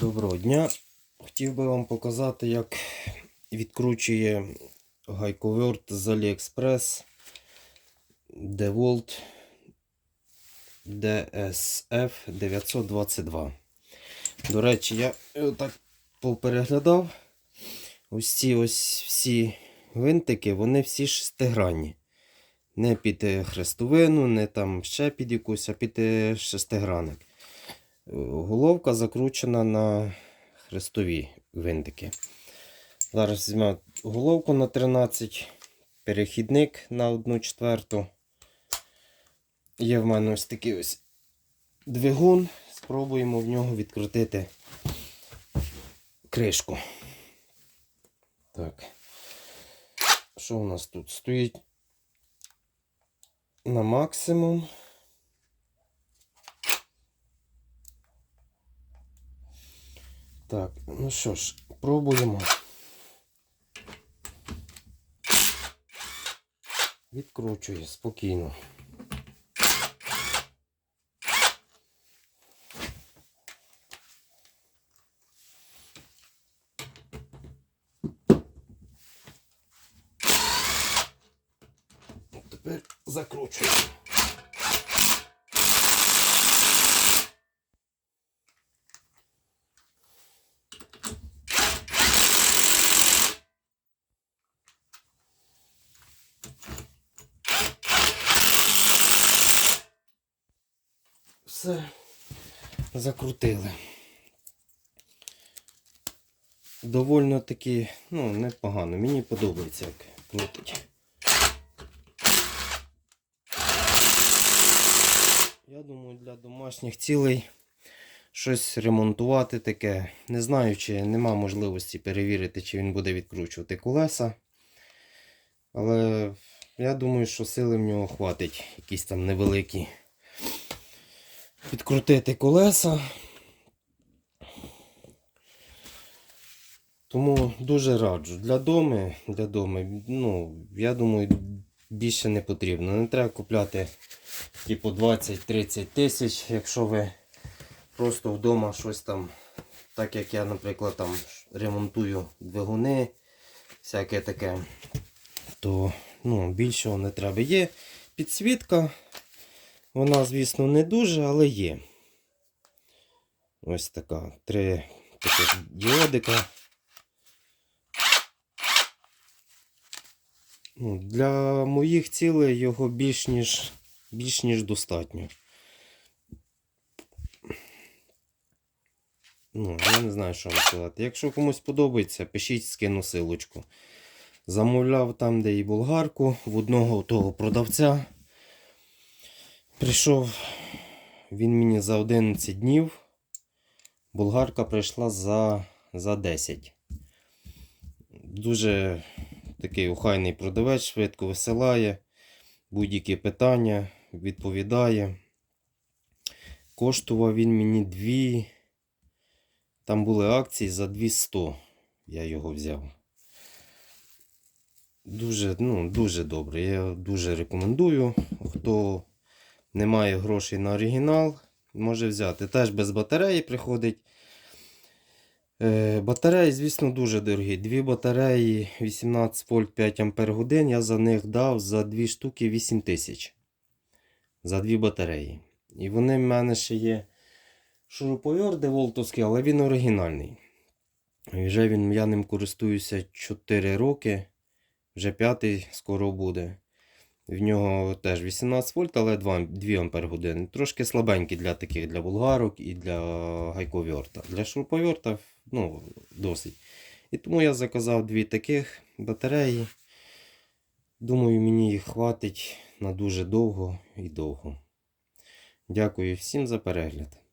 Доброго дня. Хотів би вам показати, як відкручує гайковерт з AliExpress DeWalt DSF 922. До речі, я так попереглядав. Ось ці ось всі гвинтики, вони всі шестигранні. Не під хрестовину, не там ще під якусь, а під е, шестигранник. Головка закручена на хрестові гвинтики. Зараз візьмемо головку на 13, перехідник на 1 четверту. Є в мене ось такий ось двигун. Спробуємо в нього відкрутити кришку. Так. Що у нас тут? Стоїть на максимум. Так, ну що ж, пробуємо. Відкручує спокійно. Тепер закручуємо. Все закрутили. Довольно таки, ну, непогано. Мені подобається, як крутить. Я думаю, для домашніх цілей щось ремонтувати таке. Не знаю, чи нема можливості перевірити, чи він буде відкручувати колеса. Але я думаю, що сили в нього хватить якісь там невеликі підкрутити колеса. Тому дуже раджу. Для дому, для дому, ну, я думаю, більше не потрібно. Не треба купляти типу 20-30 тисяч, якщо ви просто вдома щось там, так як я, наприклад, там ремонтую двигуни, всяке таке, то ну, більшого не треба. Є підсвітка. Вона, звісно, не дуже, але є. Ось така. Три таких діодика. Ну, Для моїх цілей його більш ніж, більш ніж достатньо. Ну, я не знаю, що вам сказати. Якщо комусь подобається, пишіть, скину силочку. Замовляв там, де і болгарку, в одного того продавця. Прийшов він мені за 11 днів. Болгарка прийшла за, за 10. Дуже такий охайний продавець, швидко висилає. Будь-які питання відповідає. Коштував він мені 2. Там були акції за 200. Я його взяв. Дуже, ну, дуже добре. Я дуже рекомендую. Хто не має грошей на оригінал, може взяти. Теж без батареї приходить. Е, батареї, звісно, дуже дорогі. Дві батареї 18 вольт 5 ампер годин. Я за них дав за дві штуки 8 тисяч. За дві батареї. І вони в мене ще є шуруповерт деволтовський, але він оригінальний. І вже він, я ним користуюся 4 роки. Вже п'ятий скоро буде. В нього теж 18 вольт, але 2, 2 ампер години. Трошки слабенький для таких для болгарок і для гайковерта. Для шуруповерта ну, досить. І тому я заказав дві таких батареї. Думаю, мені їх хватить на дуже довго і довго. Дякую всім за перегляд.